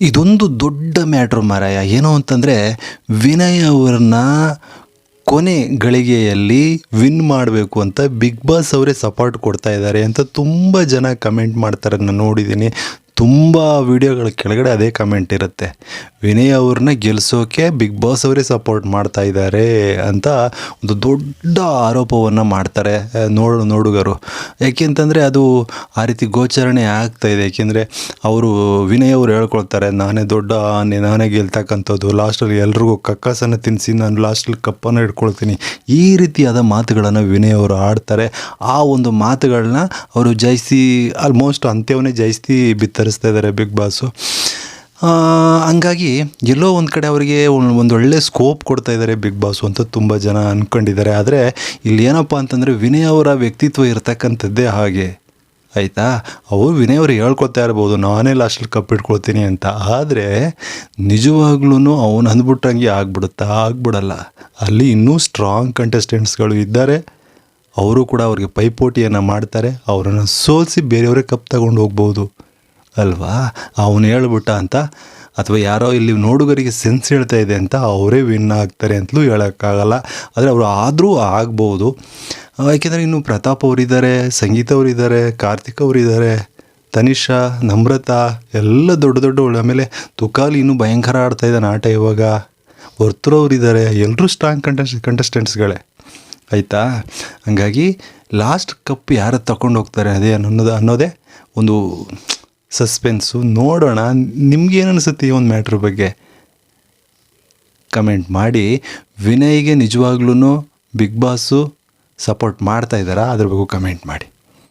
ಇದೊಂದು ದೊಡ್ಡ ಮ್ಯಾಟ್ರ್ ಮಾರಾಯ. ಏನು ಅಂತಂದರೆ, ವಿನಯ್ ಅವ್ರನ್ನ ಕೊನೆ ಗಳಿಗೆಯಲ್ಲಿ ವಿನ್ ಮಾಡಬೇಕು ಅಂತ ಬಿಗ್ ಬಾಸ್ ಅವರೇ ಸಪೋರ್ಟ್ ಕೊಡ್ತಾ ಇದ್ದಾರೆ ಅಂತ ತುಂಬ ಜನ ಕಮೆಂಟ್ ಮಾಡ್ತಾರೆ ನಾನು ನೋಡಿದ್ದೀನಿ. ತುಂಬ ವೀಡಿಯೋಗಳ ಕೆಳಗಡೆ ಅದೇ ಕಮೆಂಟ್ ಇರುತ್ತೆ. ವಿನಯ್ ಅವ್ರನ್ನ ಗೆಲ್ಲಿಸೋಕೆ ಬಿಗ್ ಬಾಸ್ ಅವರೇ ಸಪೋರ್ಟ್ ಮಾಡ್ತಾ ಇದ್ದಾರೆ ಅಂತ ಒಂದು ದೊಡ್ಡ ಆರೋಪವನ್ನು ಮಾಡ್ತಾರೆ ನೋಡು, ನೋಡುಗರು. ಯಾಕೆಂತಂದರೆ ಅದು ಆ ರೀತಿ ಗೋಚರಣೆ ಆಗ್ತಾ ಇದೆ. ಯಾಕೆಂದರೆ ಅವರು, ವಿನಯ್ ಅವರು ಹೇಳ್ಕೊಳ್ತಾರೆ, ನಾನೇ ದೊಡ್ಡ, ನಾನೇ ಗೆಲ್ತಕ್ಕಂಥದ್ದು. ಲಾಸ್ಟಲ್ಲಿ ಎಲ್ರಿಗೂ ಕಕ್ಕಸನ್ನು ತಿನ್ನಿಸಿ, ನಾನು ಲಾಸ್ಟಲ್ಲಿ ಕಪ್ಪನ್ನು ಇಟ್ಕೊಳ್ತೀನಿ ಈ ರೀತಿಯಾದ ಮಾತುಗಳನ್ನು ವಿನಯ್ ಅವರು ಆಡ್ತಾರೆ. ಆ ಒಂದು ಮಾತುಗಳನ್ನ ಅವರು ಜಯಿಸಿ ಆಲ್ಮೋಸ್ಟ್ ಅಂತ್ಯವನ್ನೇ ಜಯಿಸಿ ಬಿತ್ತರಿಸ್ತಾ ಇದ್ದಾರೆ ಬಿಗ್ ಬಾಸು ಹಂಗಾಗಿ ಎಲ್ಲೋ ಒಂದು ಕಡೆ ಅವರಿಗೆ ಒಂದು ಒಳ್ಳೆ ಸ್ಕೋಪ್ ಕೊಡ್ತಾ ಇದ್ದಾರೆ ಬಿಗ್ ಬಾಸು ಅಂತ ತುಂಬ ಜನ ಅಂದ್ಕೊಂಡಿದ್ದಾರೆ ಆದರೆ ಇಲ್ಲಿ ಏನಪ್ಪ ಅಂತಂದರೆ ವಿನಯ್ ಅವರ ವ್ಯಕ್ತಿತ್ವ ಇರತಕ್ಕಂಥದ್ದೇ ಹಾಗೆ. ಆಯಿತಾ? ಅವರು ವಿನಯ್ ಅವರು ಹೇಳ್ಕೊತಾ ಇರ್ಬೋದು, ನಾನೇ ಲಾಸ್ಟಲ್ಲಿ ಕಪ್ಪಿಟ್ಕೊಳ್ತೀನಿ ಅಂತ. ಆದರೆ ನಿಜವಾಗ್ಲೂ ಅವನು ಅಂದ್ಬಿಟ್ಟಂಗೆ ಆಗ್ಬಿಡುತ್ತಾ? ಆಗ್ಬಿಡಲ್ಲ. ಅಲ್ಲಿ ಇನ್ನೂ ಸ್ಟ್ರಾಂಗ್ ಕಂಟೆಸ್ಟೆಂಟ್ಸ್ಗಳು ಇದ್ದಾರೆ. ಅವರು ಕೂಡ ಅವ್ರಿಗೆ ಪೈಪೋಟಿಯನ್ನು ಮಾಡ್ತಾರೆ. ಅವರನ್ನು ಸೋಲಿಸಿ ಬೇರೆಯವರೇ ಕಪ್ ತಗೊಂಡು ಹೋಗ್ಬೋದು. ಅಲ್ವಾ? ಅವನು ಹೇಳ್ಬಿಟ್ಟ ಅಂತ? ಅಥವಾ ಯಾರೋ ಇಲ್ಲಿ ನೋಡುಗರಿಗೆ ಸೆನ್ಸ್ ಹೇಳ್ತಾ ಇದೆ ಅಂತ ಅವರೇ ವಿನ್ ಆಗ್ತಾರೆ ಅಂತಲೂ ಹೇಳೋಕ್ಕಾಗಲ್ಲ. ಆದರೆ ಅವರು ಆದರೂ ಆಗ್ಬೋದು. ಯಾಕೆಂದರೆ ಇನ್ನು ಪ್ರತಾಪ್ ಅವರಿದ್ದಾರೆ, ಸಂಗೀತ ಅವರಿದ್ದಾರೆ, ಕಾರ್ತಿಕ್ ಅವರಿದ್ದಾರೆ, ತನಿಷಾ, ನಮ್ರತಾ, ಎಲ್ಲ ದೊಡ್ಡ ದೊಡ್ಡ ಆಮೇಲೆ ತುಕಾಲಿ ಇನ್ನೂ ಭಯಂಕರ ಆಡ್ತಾ ಇದ್ದಾನೆ ಆಟ ಇವಾಗ. ವರ್ತೂರವರಿದ್ದಾರೆ ಎಲ್ಲರೂ ಸ್ಟ್ರಾಂಗ್ ಕಂಟೆಸ್ಟ್ ಕಂಟೆಸ್ಟೆಂಟ್ಸ್ಗಳೇ ಆಯಿತಾ? ಹಂಗಾಗಿ ಲಾಸ್ಟ್ ಕಪ್ ಯಾರು ತಗೊಂಡು ಹೋಗ್ತಾರೆ ಅದೇ ಅನ್ನೋದು ಅನ್ನೋದೇ ಒಂದು ಸಸ್ಪೆನ್ಸು ನೋಡೋಣ, ನಿಮ್ಗೇನು ಅನಿಸುತ್ತೆ ಈ ಒಂದು ಮ್ಯಾಟ್ರ್ ಬಗ್ಗೆ? ಕಮೆಂಟ್ ಮಾಡಿ. ವಿನಯ್ಗೆ ನಿಜವಾಗ್ಲೂ ಬಿಗ್ ಬಾಸು ಸಪೋರ್ಟ್ ಮಾಡ್ತಾ ಇದ್ದಾರಾ? ಅದ್ರ ಬಗ್ಗೆ ಕಮೆಂಟ್ ಮಾಡಿ.